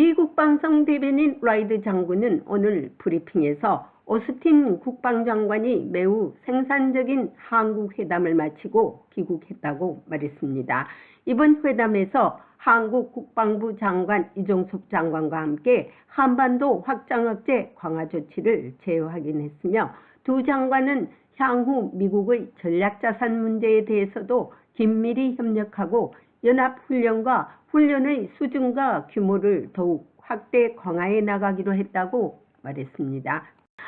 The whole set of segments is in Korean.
미국 방송 대변인 라이드 장군은 오늘 브리핑에서 오스틴 국방장관이 매우 생산적인 한국 회담을 마치고 귀국했다고 말했습니다. 이번 회담에서 한국 국방부 장관 이종섭 장관과 함께 한반도 확장 억제 강화 조치를 재확인했으며 두 장관은 향후 미국의 전략 자산 문제에 대해서도 긴밀히 협력하고 연합훈련과 훈련의 수준과 규모를 더욱 확대 강화해 나가기로 했다고 말했습니다.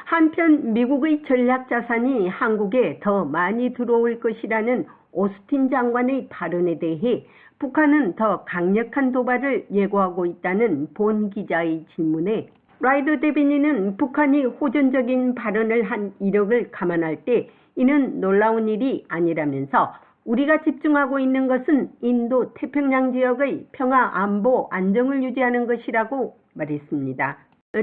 한편 미국의 전략 자산이 한국에 더 많이 들어올 것이라는 오스틴 장관의 발언에 대해 북한은 더 강력한 도발을 예고하고 있다는 본 기자의 질문에 라이더 대변인은 북한이 호전적인 발언을 한 이력을 감안할 때 이는 놀라운 일이 아니라면서 우리가 집중하고 있는 것은 인도 태평양 지역의 평화 안보 안정을 유지하는 것이라고 말했습니다.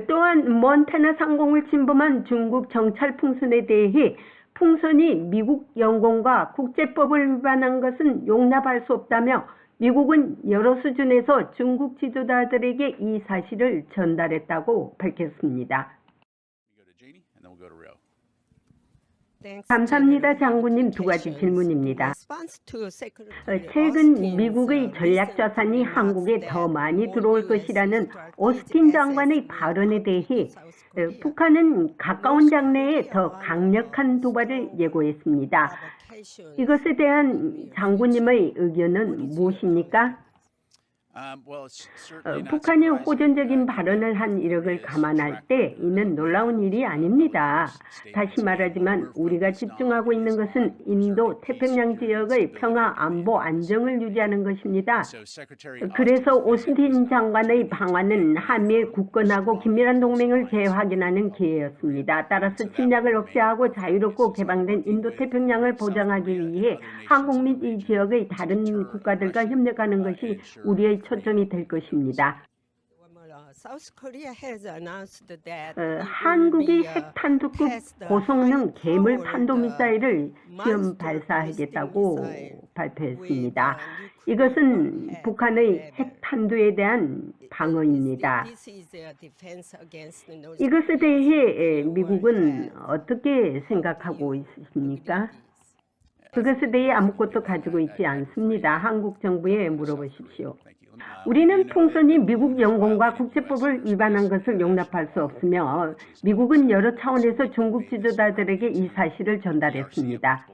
또한 몬타나 상공을 침범한 중국 정찰 풍선에 대해 풍선이 미국 영공과 국제법을 위반한 것은 용납할 수 없다며 미국은 여러 수준에서 중국 지도자들에게 이 사실을 전달했다고 밝혔습니다. 감사합니다, 장군님. 두 가지 질문입니다. 어, 최근 미국의 전략 자산이 한국에 더 많이 들어올 것이라는 오스틴 장관의 발언에 대해 어, 북한은 가까운 장래에 더 강력한 도발을 예고했습니다. 이것에 대한 장군님의 의견은 무엇입니까? Um, 어, 북한이 호전적인 발언을 한 이력을 감안할 때 이는 놀라운 일이 아닙니다. 다시 말하지만 우리가 집중하고 있는 것은 인도 태평양 지역의 평화 안보 안정을 유지하는 것입니다. 그래서 오스틴 장관의 방안은 한미의 굳건하고 긴밀한 동맹을 재확인하는 기회였습니다. 따라서 침략을 억제하고 자유롭고 개방된 인도 태평양을 보장하기 위해 한국 및 이 지역의 다른 국가들과 협력하는 것이 우리의 초점이 될 것입니다. 어, 한국이 핵탄두급 고성능 괴물 탄도미사일을 시험 발사하겠다고 발표했습니다. 이것은 북한의 핵탄두에 대한 방어입니다. 이것에 대해 미국은 어떻게 생각하고 있으십니까? 그것에 대해 아무것도 가지고 있지 않습니다. 한국 정부에 물어보십시오. Thank you. Uh, 우리는 풍선이 미국 영공과 국제법을 위반한 것을 용납할 수 없으며 미국은 여러 차원에서 중국 지도자들에게 이 사실을 전달했습니다.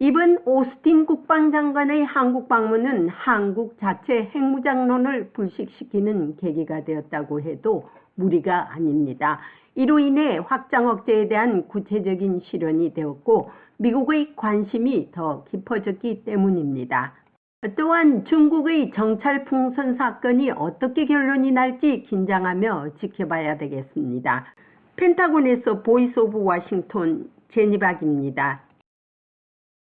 이번 오스틴 국방장관의 한국 방문은 한국 자체 핵무장론을 불식시키는 계기가 되었다고 해도 무리가 아닙니다. 이로 인해 확장 억제에 대한 구체적인 실현이 되었고 미국의 관심이 더 깊어졌기 때문입니다. 또한 중국의 정찰 풍선 사건이 어떻게 결론이 날지 긴장하며 지켜봐야 되겠습니다. 펜타곤에서 보이스 오브 워싱턴 제니박입니다.